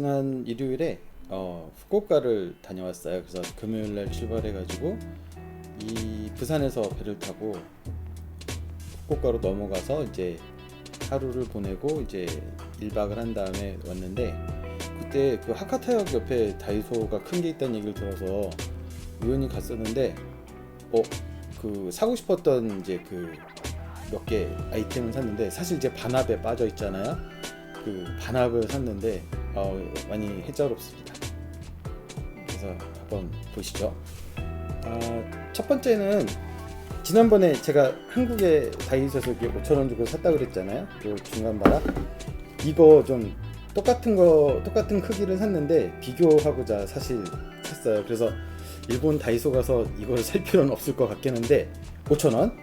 지난 일요일에 어, 후쿠오카를 다녀왔어요. 그래서 금요일 날 출발해가지고 이 부산에서 배를 타고 후쿠오카로 넘어가서 이제 하루를 보내고 이제 1박을 한 다음에 왔는데 그때 그 하카타역 옆에 다이소가 큰 게 있다는 얘기를 들어서 우연히 갔었는데 어 그 사고 싶었던 이제 그 몇 개 아이템을 샀는데 사실 이제 반합에 빠져 있잖아요. 그 반합을 샀는데 어, 많이 해자롭습니다. 그래서 한번 보시죠. 아, 첫 번째는 지난번에 제가 한국에 다이소에서 5천 원 주고 샀다 그랬잖아요. 그 중간 바닥 이거 좀 똑같은 거 똑같은 크기를 샀는데 비교하고자 사실 샀어요. 그래서 일본 다이소 가서 이걸 살 필요는 없을 것 같긴 한데 5천 원.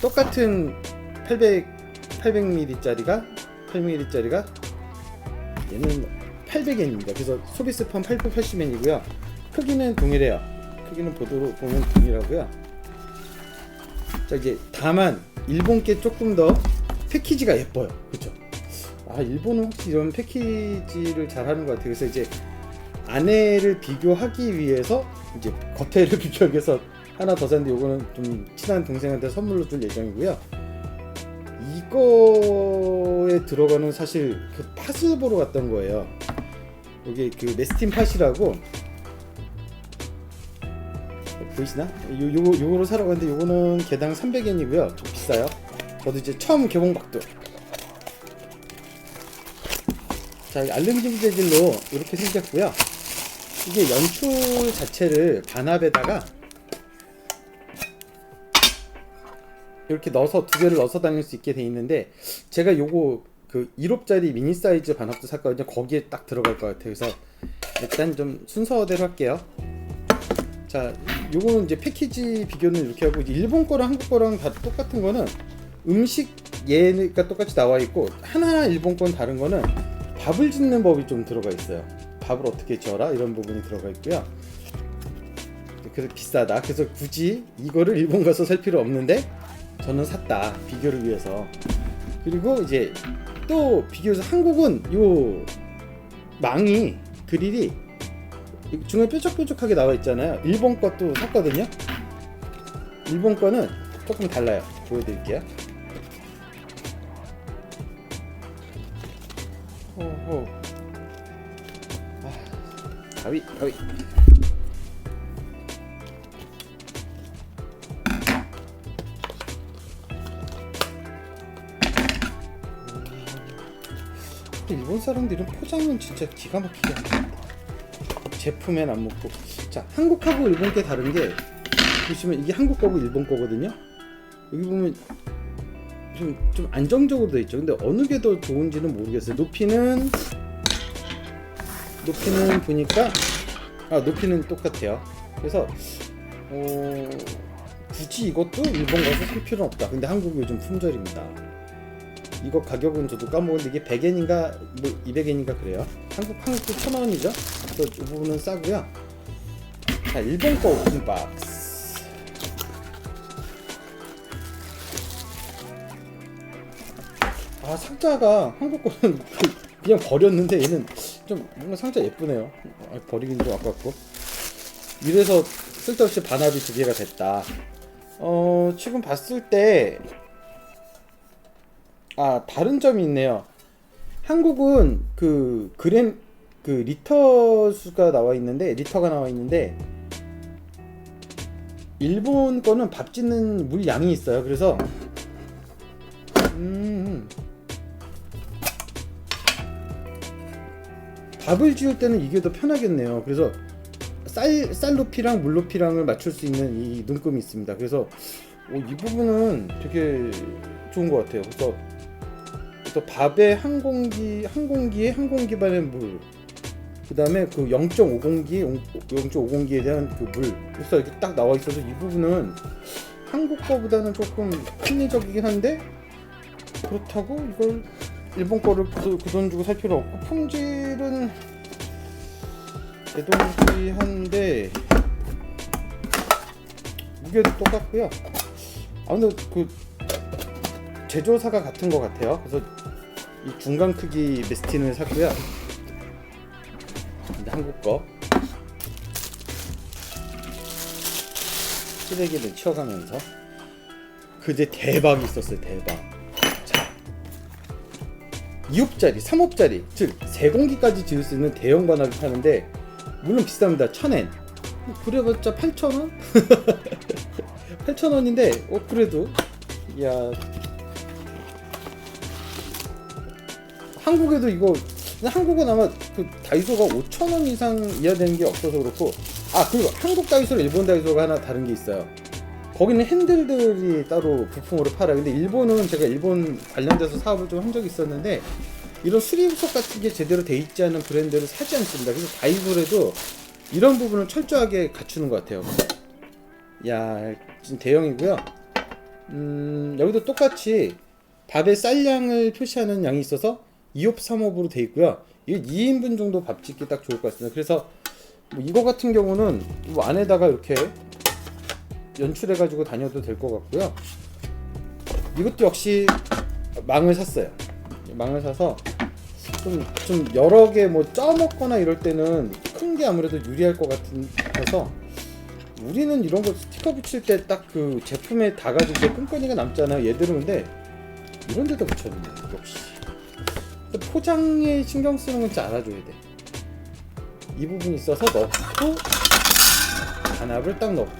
똑같은 800 800ml짜리가 800ml짜리가 얘는 800엔입니다. 그래서 소비스판 880엔이고요. 크기는 동일해요. 크기는 보도록 보면 동일하고요. 자 이제 다만 일본께 조금 더 패키지가 예뻐요. 그렇죠? 아 일본은 혹시 이런 패키지를 잘하는 것 같아요. 그래서 이제 안에를 비교하기 위해서 이제 겉에를 비교하기 위해서 하나 더 샀는데 이거는 좀 친한 동생한테 선물로 줄 예정이고요. 이거에 들어가는 사실 그 팥을 보러 갔던 거예요. 여기 그 메스틴 팥이라고 보이시나? 요 요거 요거로 사러 갔는데 요거는 개당 300엔이고요. 좀 비싸요. 저도 이제 처음 개봉 박도. 자, 이 알루미늄 재질로 이렇게 생겼고요. 이게 연출 자체를 반합에다가 이렇게 넣어서 두 개를 넣어서 다닐 수 있게 돼 있는데 제가 요거 그 1홉짜리 미니 사이즈 반합도 샀거든요. 거기에 딱 들어갈 것 같아요. 그래서 일단 좀 순서대로 할게요. 자, 요거는 이제 패키지 비교는 이렇게 하고 일본 거랑 한국 거랑 다 똑같은 거는 음식 얘가 똑같이 나와 있고 하나 일본 건 다른 거는 밥을 짓는 법이 좀 들어가 있어요. 밥을 어떻게 지어라 이런 부분이 들어가 있고요. 그래서 비싸다. 그래서 굳이 이거를 일본 가서 살 필요 없는데 저는 샀다 비교를 위해서. 그리고 이제 또 비교해서 한국은 요 망이 그릴이 중에 뾰족뾰족하게 나와 있잖아요. 일본 것도 샀거든요. 일본 거는 조금 달라요. 보여드릴게요. 호호. 아, 가위, 가위. 일본 사람들은 포장은 진짜 기가 막히게 합니다. 제품엔 안 먹고. 자, 한국하고 일본 게 다른 게 보시면 이게 한국 거고 일본 거거든요. 여기 보면 좀, 좀 안정적으로 돼 있죠. 근데 어느 게 더 좋은지는 모르겠어요. 높이는 높이는 보니까 아 높이는 똑같아요. 그래서 어, 굳이 이것도 일본 가서 살 필요는 없다. 근데 한국 요즘 품절입니다. 이거 가격은 저도 까먹었는데 이게 100엔인가 뭐 200엔인가 그래요. 한국 한국도 1,000원이죠. 그래서 이 부분은 싸고요. 자, 일본 거 오픈 박스. 아, 상자가 한국 거는 그- 그냥 버렸는데 얘는 좀 뭔가 상자 예쁘네요. 아, 버리긴 좀 아깝고. 이래서 쓸데없이 반합이 두 개가 됐다. 어, 지금 봤을 때 아 다른 점이 있네요. 한국은 그 그램 그 리터 수가 나와 있는데 리터가 나와 있는데 일본 거는 밥 짓는 물 양이 있어요. 그래서 음 밥을 지을 때는 이게 더 편하겠네요. 그래서 쌀, 쌀 높이랑 물 높이랑을 맞출 수 있는 이 눈금이 있습니다. 그래서 오, 이 부분은 되게 좋은 것 같아요. 그래서 또 밥에 한 공기 한 공기에 한 공기 반의 물. 그다음에 그 0.5공기 0.5공기에 대한 그 물. 그래서 이렇게 딱 나와 있어서 이 부분은 한국 거보다는 조금 합리적이긴 한데 그렇다고 이걸 일본 거를 그돈 주고 살 필요 없고 품질은 대동소이한데 무게도 똑같고요. 아 근데 그 제조사가 같은 것 같아요. 그래서 이 중간 크기 메스틴을 샀고요. 근데 한국 거 쓰레기를 치워가면서 그제 대박이 있었어요 대박. 자 2홉짜리, 3홉짜리 즉 세공기까지 지을 수 있는 대형 반합을 파는데 물론 비쌉니다 천엔 그래봤자 8,000원? 8,000원인데 어 그래도 야 한국에도 이거 한국은 아마 그 다이소가 5,000원 이상 이하 되는 게 없어서 그렇고 아 그리고 한국 다이소랑 일본 다이소가 하나 다른 게 있어요. 거기는 핸들들이 따로 부품으로 팔아요. 근데 일본은 제가 일본 관련돼서 사업을 좀 한 적이 있었는데 이런 수리부속 같은 게 제대로 돼 있지 않은 브랜드를 사지 않습니다. 그래서 다이소에도 이런 부분을 철저하게 갖추는 것 같아요. 야 지금 대형이고요. 음, 여기도 똑같이 밥의 쌀량을 표시하는 양이 있어서 2홉 3홉으로 돼 있고요. 이게 2인분 정도 밥 짓기 딱 좋을 것 같습니다. 그래서 뭐 이거 같은 경우는 뭐 안에다가 이렇게 연출해 가지고 다녀도 될 것 같고요. 이것도 역시 망을 샀어요. 망을 사서 좀, 좀 여러 개 뭐 쪄먹거나 이럴 때는 큰 게 아무래도 유리할 것 같아서 우리는 이런 거 스티커 붙일 때 딱 그 제품에 다 가지고 끈끈이가 남잖아요. 얘들은 근데 이런 데다 붙여야 돼 역시. 포장에 신경 쓰는 건 진짜 알아줘야 돼. 이 부분이 있어서 넣고 단합을 딱 넣고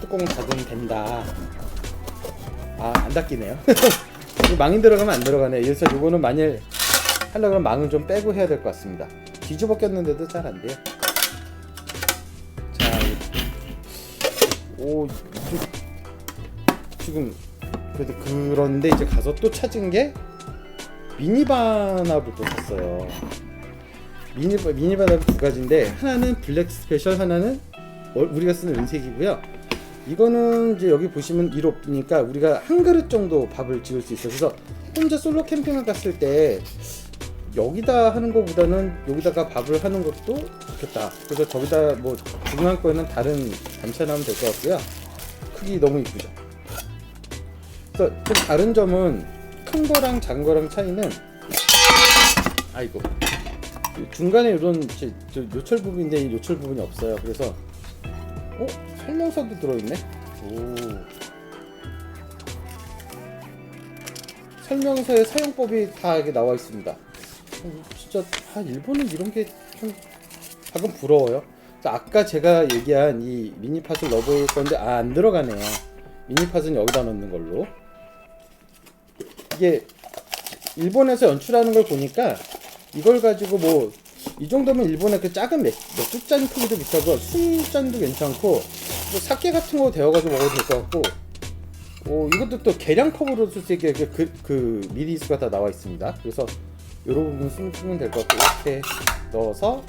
뚜껑 닫으면 된다. 아 안 닫히네요. 이거 망인 들어가면 안 들어가네. 그래서 이거는 만일 하려고 하면 망을 좀 빼고 해야 될 것 같습니다. 뒤집어 꼈는데도 잘 안 돼요. 자, 오 지금 그래도 그런데 이제 가서 또 찾은 게 미니 바납을 또 샀어요. 미니 바- 미니 바납 두 가지인데 하나는 블랙 스페셜 하나는 어, 우리가 쓰는 은색이고요. 이거는 이제 여기 보시면 1홉이니까 우리가 한 그릇 정도 밥을 지을 수 있어요. 그래서 혼자 솔로 캠핑을 갔을 때 여기다 하는 것보다는 여기다가 밥을 하는 것도 좋겠다. 그래서 저기다 뭐 중요한 거는 다른 반찬하면 될 것 같고요. 크기 너무 이쁘죠. 그래서 좀 다른 점은 큰 거랑 작은 거랑 차이는 아이고 이 중간에 이런 요철 부분인데 이 요철 부분이 없어요. 그래서 어 설명서도 들어있네. 오 설명서에 사용법이 다 이렇게 나와 있습니다. 어, 진짜 아 일본은 이런 게 좀 가끔 부러워요. 그래서 아까 제가 얘기한 이 미니 팟을 넣어볼 건데 아 안 들어가네요. 미니 팟은 여기다 넣는 걸로. 이게 일본에서 연출하는 걸 보니까 이걸 가지고 뭐 이 정도면 일본의 그 작은 맥, 맥주잔 크기도 비싸고 술잔도 괜찮고 뭐 사케 같은 거 데워가지고 먹어도 될 것 같고. 오 이것도 또 계량컵으로 쓸수 있게 그, 그, 그 미리수가 다 나와 있습니다. 그래서 이런 부분 쓰면, 될 것 같고 이렇게 넣어서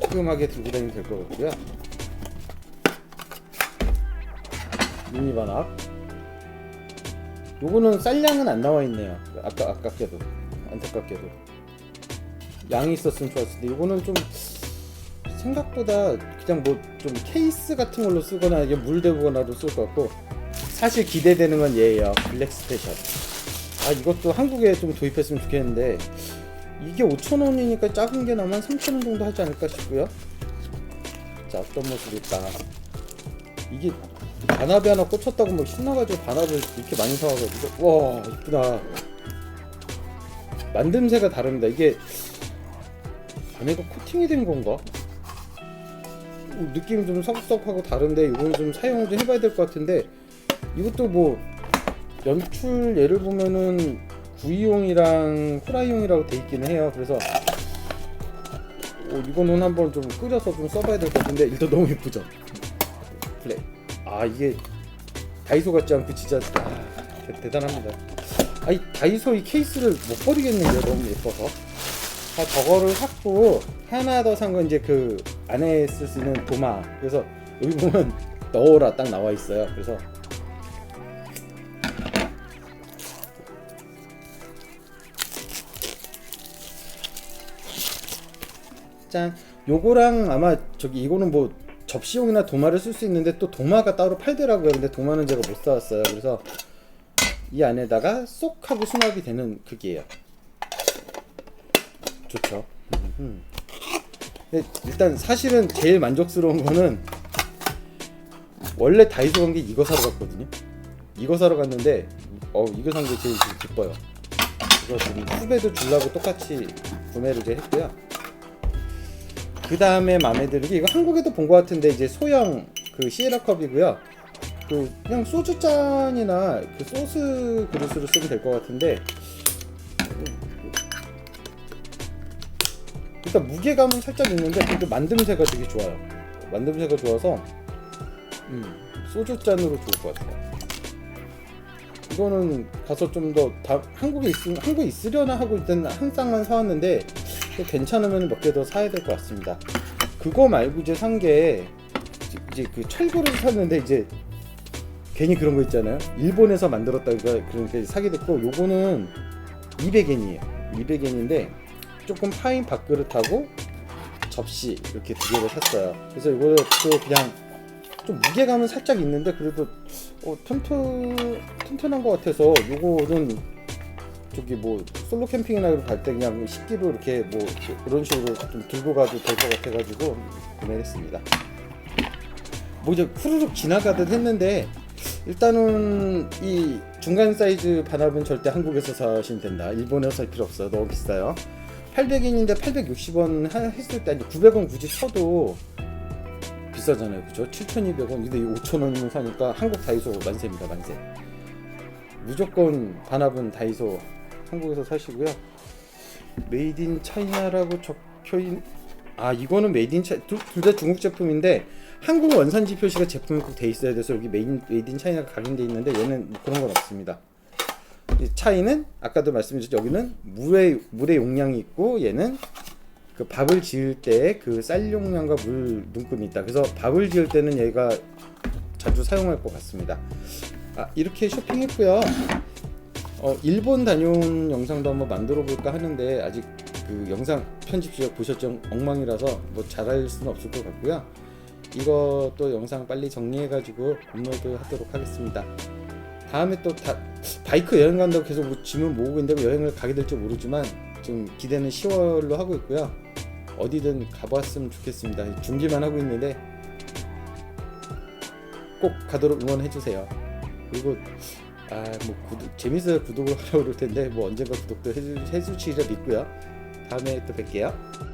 깔끔하게 들고 다니면 될 것 같고요. 미니 반합 요거는 쌀량은 안 나와 있네요. 아까 아깝게도 안타깝게도 양이 있었으면 좋았을 텐데 요거는 좀 생각보다 그냥 뭐 좀 케이스 같은 걸로 쓰거나 이게 물 대보거나도 쓸것 같고 사실 기대되는 건 얘예요. 블랙 스페셜. 아 이것도 한국에 좀 도입했으면 좋겠는데 이게 5,000원이니까 작은 게 나만 3,000원 정도 하지 않을까 싶고요. 자 어떤 모습일까? 이게 반합이 하나 꽂혔다고 막 신나가지고 반합을 이렇게 많이 사와가지고. 와 이쁘다. 만듦새가 다릅니다. 이게 안에가 코팅이 된 건가? 어, 느낌이 좀 썩썩하고 다른데 이거는 좀 사용을 좀 해봐야 될 것 같은데 이것도 뭐 연출 예를 보면은 구이용이랑 후라이용이라고 돼 있기는 해요. 그래서 어, 이거는 한번 좀 끓여서 좀 써봐야 될 것 같은데 일단 너무 예쁘죠? 플레이 아 이게 다이소 같지 않고 진짜 아, 대, 대단합니다. 아이 다이소 이 케이스를 못 버리겠는데요 너무 예뻐서. 자 저거를 샀고 하나 더 산 건 이제 그 안에 쓸 수 있는 도마. 그래서 여기 보면 넣어라 딱 나와 있어요. 그래서 짠. 요거랑 아마 저기 이거는 뭐 접시용이나 도마를 쓸 수 있는데 또 도마가 따로 팔더라고요. 근데 도마는 제가 못 사왔어요. 그래서 이 안에다가 쏙 하고 수납이 되는 크기예요. 좋죠. 음. 일단 사실은 제일 만족스러운 거는 원래 다이소 간 게 이거 사러 갔거든요. 이거 사러 갔는데 어 이거 산 게 제일 기뻐요. 그래서 지금 후배도 주려고 똑같이 구매를 이제 했고요. 그 다음에 마음에 드는 게 이거 한국에도 본 것 같은데 이제 소형 그 시에라 컵이고요. 그 그냥 소주 잔이나 그 소스 그릇으로 쓰면 될 것 같은데 일단 무게감은 살짝 있는데 근데 만듦새가 되게 좋아요. 만듦새가 좋아서 음, 소주 잔으로 좋을 것 같아요. 이거는 가서 좀더다 한국에 있으 한국에 있으려나 하고 일단 한 쌍만 사왔는데 또 괜찮으면 몇 개 더 사야 될 것 같습니다. 그거 말고 이제 산 게 이제 그 철구를 샀는데 이제 괜히 그런 거 있잖아요. 일본에서 만들었다가 그러니까 사게 됐고 요거는 200엔이에요. 200엔인데 조금 파인 밥그릇하고 접시 이렇게 두 개를 샀어요. 그래서 이거를 또 그냥 좀 무게감은 살짝 있는데 그래도 어, 튼튼 튼튼한 것 같아서 요거는 저기 뭐 솔로 캠핑이나 갈 때 그냥 식기로 이렇게 뭐 그런 식으로 좀 들고 가도 될 것 같아가지고 구매했습니다. 뭐 이제 후루룩 지나가듯 했는데 일단은 이 중간 사이즈 반합은 절대 한국에서 사시면 된다. 일본에서 살 필요 없어요. 너무 비싸요. 800엔인데 860원 했을 때 이제 900원 굳이 쳐도 비싸잖아요. 그죠? 7,200원. 근데 5,000원이면 사니까 한국 다이소 만세입니다. 만세. 무조건 반합은 다이소 한국에서 사시고요. 메이드 인 차이나라고 적혀 있 아, 이거는 메이드 인 차이 둘다 중국 제품인데 한국 원산지 표시가 제품에 꼭돼 있어야 돼서 여기 메이드 인 차이나가 각인돼 있는데 얘는 뭐 그런 건 없습니다. 이 차이는 아까도 말씀드렸죠. 여기는 물의 물의 용량이 있고 얘는 그 밥을 지을 때 그 쌀 용량과 물 눈금이 있다. 그래서 밥을 지을 때는 얘가 자주 사용할 것 같습니다. 아 이렇게 쇼핑했고요. 어 일본 다녀온 영상도 한번 만들어 볼까 하는데 아직 그 영상 편집 시작 보셨죠? 엉망이라서 뭐 잘할 수는 없을 것 같고요. 이것도 영상 빨리 정리해가지고 업로드 하도록 하겠습니다. 다음에 또 다, 바이크 여행 간다고 계속 뭐 짐을 모으고 있는데 뭐 여행을 가게 될지 모르지만 지금 기대는 10월로 하고 있고요. 어디든 가봤으면 좋겠습니다. 준비만 하고 있는데 꼭 가도록 응원해 주세요. 그리고 아뭐 구독 재밌어야 구독을 하려고 그럴 텐데 뭐 언젠가 구독도 해주, 해주시리라 믿고요. 다음에 또 뵐게요.